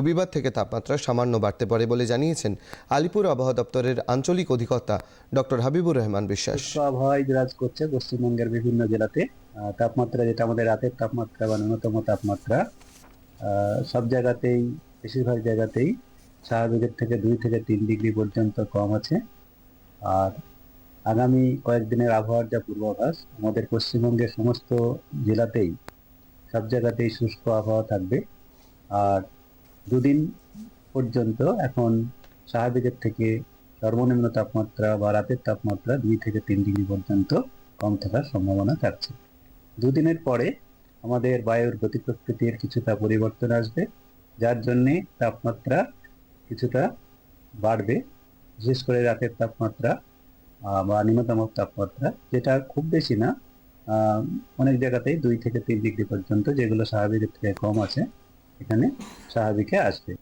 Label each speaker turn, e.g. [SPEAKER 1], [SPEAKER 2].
[SPEAKER 1] রবিবার থেকে তাপমাত্রা সামান্য বাড়তে পারে বলে জানিয়েছেন আলিপুর আবহাওয়া দপ্তরের আঞ্চলিক অধিকর্তা ডক্টর হাবিবুর রহমান বিশ্বাস।
[SPEAKER 2] আবহাওয়ায় বিরাজ করছে, পশ্চিমবঙ্গের বিভিন্ন জেলাতে। তাপমাত্রা যেটা আমাদের রাতের তাপমাত্রা বা ন্যূনতম তাপমাত্রা সব জায়গাতেই, বেশিরভাগ জায়গাতেই স্বাভাবিকের থেকে দুই থেকে তিন ডিগ্রি পর্যন্ত কম আছে। আর আগামী কয়েকদিনের আবহাওয়ার যা পূর্বাভাস, আমাদের পশ্চিমবঙ্গের সমস্ত জেলাতেই সব জায়গাতেই শুষ্ক আবহাওয়া থাকবে। আর দুদিন পর্যন্ত এখন স্বাভাবিকের থেকে সর্বনিম্ন তাপমাত্রা বা রাতের তাপমাত্রা দুই থেকে তিন ডিগ্রি পর্যন্ত কম থাকার সম্ভাবনা থাকছে। দুদিনের পরে আমাদের বায়ুর গতি প্রকৃতির কিছুটা পরিবর্তন আসবে, যার জন্যে তাপমাত্রা কিছুটা বাড়বে। বিশেষ করে রাতের তাপমাত্রা বা নিম্নতম তাপমাত্রা, যেটা খুব বেশি না অনেক জায়গাতেই দুই থেকে তিন ডিগ্রি পর্যন্ত, যেগুলো স্বাভাবিকের থেকে কম আছে। এখানে স্বাভাবিকে আসবে।